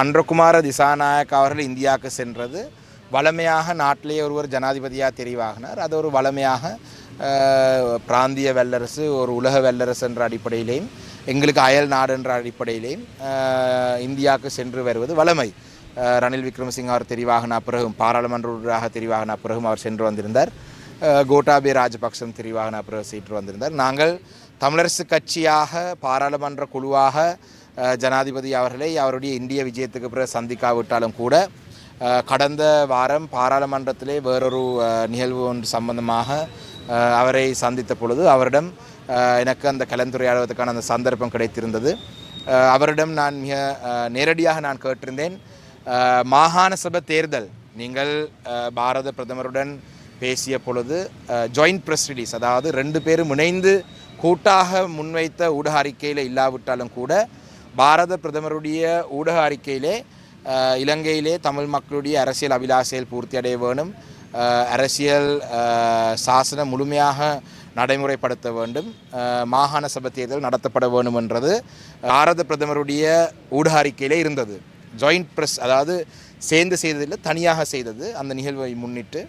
அன்றகுமார திசாநாயக் அவர்கள் இந்தியாவுக்கு சென்றது. வளமையாக நாட்டிலேயே ஒருவர் ஜனாதிபதியாக தெரிவாகினார். அது ஒரு வளமையாக பிராந்திய வல்லரசு ஒரு உலக வல்லரசு என்ற அடிப்படையிலேயும் எங்களுக்கு அயல் நாடு என்ற அடிப்படையிலேயும் இந்தியாவுக்கு சென்று வருவது வளமை. ரணில் விக்ரமசிங்க அவர் தெரிவாகின பிறகும் பாராளுமன்ற உறுப்பினராக தெரிவாகின பிறகும் அவர் சென்று வந்திருந்தார். கோட்டாபி கோட்டாபே ராஜபக்சம் தெரிவாகின பிறகு சென்று வந்திருந்தார். நாங்கள் தமிழரசு கட்சியாக பாராளுமன்ற குழுவாக ஜனாதிபதி அவர்களை அவருடைய இந்திய விஜயத்துக்கு பிறகு சந்திக்காவிட்டாலும் கூட கடந்த வாரம் பாராளுமன்றத்திலே வேறொரு நிகழ்வு ஒன்று சம்பந்தமாக அவரை சந்தித்த பொழுது அவரிடம் எனக்கு அந்த கலந்துரையாடுவதற்கான அந்த சந்தர்ப்பம் கிடைத்திருந்தது. அவரிடம் நான் மிக நேரடியாக நான் கேட்டிருந்தேன் மாகாண சபை தேர்தல் நீங்கள் பாரத பிரதமருடன் பேசிய பொழுது ஜாயிண்ட் ப்ரெஸ் ரிலீஸ் அதாவது ரெண்டு பேரும் இணைந்து கூட்டாக முன்வைத்த ஊடக அறிக்கையில் இல்லாவிட்டாலும் கூட பாரத பிரதமருடைய ஊடக அறிக்கையிலே இலங்கையிலே தமிழ் மக்களுடைய அரசியல் அபிலாசையில் பூர்த்தி அடைய வேணும் அரசியல் சாசனம் முழுமையாக நடைமுறைப்படுத்த வேண்டும். மாகாண சபை தேர்தல் நடத்தப்பட வேண்டும் என்றது பாரத பிரதமருடைய ஊடக அறிக்கையிலே இருந்தது. ஜாயிண்ட் ப்ரெஸ் அதாவது சேர்ந்து செய்ததில்லை தனியாக செய்தது அந்த நிகழ்வை முன்னிட்டு.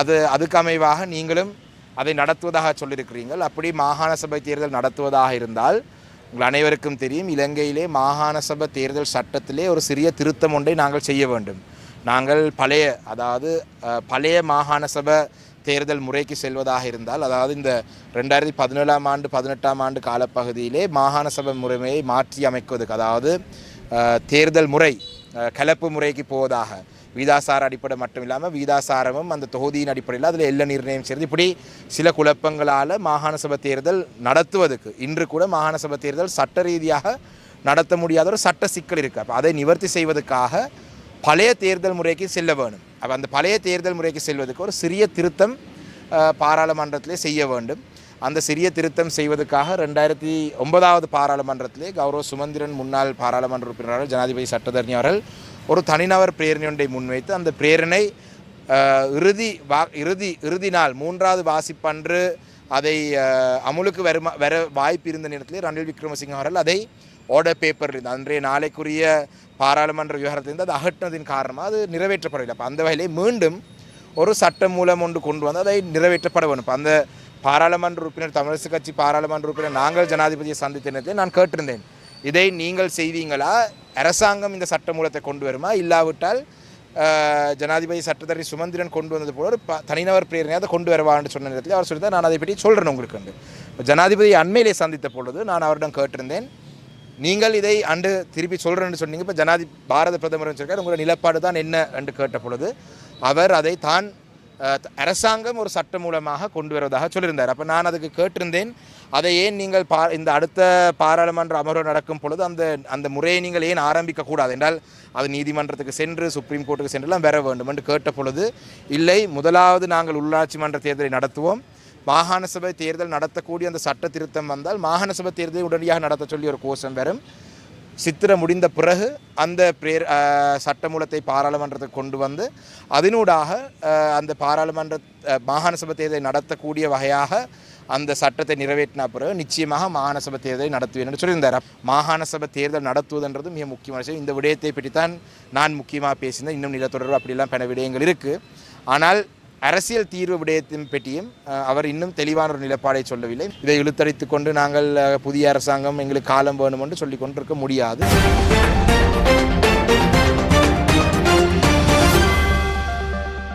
அது அதுக்கு அமைவாக நீங்களும் அதை நடத்துவதாக சொல்லியிருக்கிறீர்கள். அப்படி மாகாண சபை தேர்தல் நடத்துவதாக இருந்தால் உங்கள் அனைவருக்கும் தெரியும் இலங்கையிலே மாகாண சபை தேர்தல் சட்டத்திலே ஒரு சிறிய திருத்தம் ஒன்றை நாங்கள் செய்ய வேண்டும். நாங்கள் பழைய அதாவது பழைய மாகாண சபை தேர்தல் முறைக்கு செல்வதாக இருந்தால் அதாவது இந்த ரெண்டாயிரத்தி பதினேழாம் ஆண்டு பதினெட்டாம் ஆண்டு காலப்பகுதியிலே மாகாண சபை முறைமையை மாற்றி அமைக்குவதுக்கு அதாவது தேர்தல் முறை கலப்பு முறைக்கு போவதாக வீதாசார அடிப்படை மட்டும் இல்லாமல் வீதாசாரமும் அந்த தொகுதியின் அடிப்படையில் அதில் எல்ல நிர்ணயம் செய்கிறது இப்படி சில குழப்பங்களால் மாகாண சபை தேர்தல் நடத்துவதற்கு இன்று கூட மாகாண சபை தேர்தல் சட்ட ரீதியாக நடத்த முடியாத ஒரு சட்ட சிக்கல் இருக்குது அப்போ அதை நிவர்த்தி செய்வதற்காக பழைய தேர்தல் முறைக்கு செல்ல வேணும் அப்போ அந்த பழைய தேர்தல் முறைக்கு செல்வதற்கு ஒரு சிறிய திருத்தம் பாராளுமன்றத்திலே செய்ய வேண்டும். அந்த சிறிய திருத்தம் செய்வதற்காக ரெண்டாயிரத்தி ஒன்பதாவது பாராளுமன்றத்திலே கௌரவ சுமந்திரன் முன்னாள் பாராளுமன்ற உறுப்பினர்கள் ஜனாதிபதி சட்டத்தரணி அவர்கள் ஒரு தனிநபர் பிரேரணை ஒன்றை முன்வைத்து அந்த பிரேரணை இறுதி வா இறுதி இறுதி நாள் மூன்றாவது வாசிப்பன்று அதை அமுலுக்கு வருமா வர வாய்ப்பு இருந்த நேரத்தில் ரணில் விக்ரமசிங்க அவர்கள் அதை ஆர்டர் பேப்பரில் அன்றைய நாளைக்குரிய பாராளுமன்ற விவகாரத்திலிருந்து அது அகற்றினதின் காரணமாக அது நிறைவேற்றப்படவில்லை. அப்போ அந்த வகையிலே மீண்டும் ஒரு சட்டம் மூலம் ஒன்று கொண்டு வந்து அதை நிறைவேற்றப்பட வேணும் அந்த பாராளுமன்ற உறுப்பினர் தமிழரசு கட்சி பாராளுமன்ற உறுப்பினர் நாங்கள் ஜனாதிபதியை சந்தித்த நேரத்தில் நான் கேட்டிருந்தேன். இதை நீங்கள் செய்வீங்களா? அரசாங்கம் இந்த சட்டமூலத்தை கொண்டு வருமா? இல்லாவிட்டால் ஜனாதிபதி சட்டத்தரணி சுமந்திரன் கொண்டு வந்தது போல ஒரு தனிநபர் பிரேரணையை அதை கொண்டு வருவான்னு சொன்ன நேரத்தில் அவர் சொல்லிதான் நான் அதை பற்றி சொல்கிறேன் உங்களுக்கு ஜனாதிபதி அண்மையிலே சந்தித்த பொழுது நான் அவரிடம் கேட்டிருந்தேன். நீங்கள் இதை அன்று திருப்பி சொல்கிறேன்னு சொன்னீங்க. இப்போ ஜனாதி பாரத பிரதமர் சொல்லியிருக்கார் உங்களோட நிலப்பாடு தான் என்ன? என்று கேட்ட பொழுது அவர் அதை தான் அரசாங்கம் ஒரு சட்டம் மூலமாக கொண்டு வருவதாக சொல்லியிருந்தார். அப்போ நான் அதுக்கு கேட்டிருந்தேன். அதை ஏன் நீங்கள் பா இந்த அடுத்த பாராளுமன்ற அமர்வு நடக்கும் பொழுது அந்த அந்த முறையை நீங்கள் ஏன் ஆரம்பிக்க கூடாது என்றால் அது நீதிமன்றத்துக்கு சென்று சுப்ரீம் கோர்ட்டுக்கு சென்றுலாம் பெற வேண்டும் என்று கேட்ட பொழுது இல்லை முதலாவது நாங்கள் உள்ளாட்சி மன்ற தேர்தலை நடத்துவோம். மாகாண சபை தேர்தல் நடத்தக்கூடிய அந்த சட்ட திருத்தம் வந்தால் மாகாண சபை தேர்தலை உடனடியாக நடத்த சொல்லி ஒரு கோஷம் வரும். சித்திரை முடிந்த பிறகு அந்த பிரேர் சட்டமூலத்தை பாராளுமன்றத்துக்கு கொண்டு வந்து அதனூடாக அந்த பாராளுமன்ற மாகாண சபை தேர்தலை நடத்தக்கூடிய வகையாக அந்த சட்டத்தை நிறைவேற்றின பிறகு நிச்சயமாக மாகாண சபை தேர்தலை நடத்துவேன் என்று சொல்லியிருந்தார். மாகாண சபை தேர்தல் நடத்துவதுன்றது மிக முக்கியமான விஷயம். இந்த விடயத்தை பற்றி தான் நான் முக்கியமாக பேசினேன் இன்னும் நிலத்தொடர்பு அப்படிலாம் பல விடயங்கள் இருக்குது ஆனால் அரசியல் தீர்வு விடயத்தின் பற்றியும் அவர் இன்னும் தெளிவான ஒரு நிலப்பாடை சொல்லவில்லை. இதை இழுத்தடித்து கொண்டு நாங்கள் புதிய அரசாங்கம் எங்களுக்கு காலம் வேணும் என்று சொல்லிக் கொண்டிருக்க முடியாது.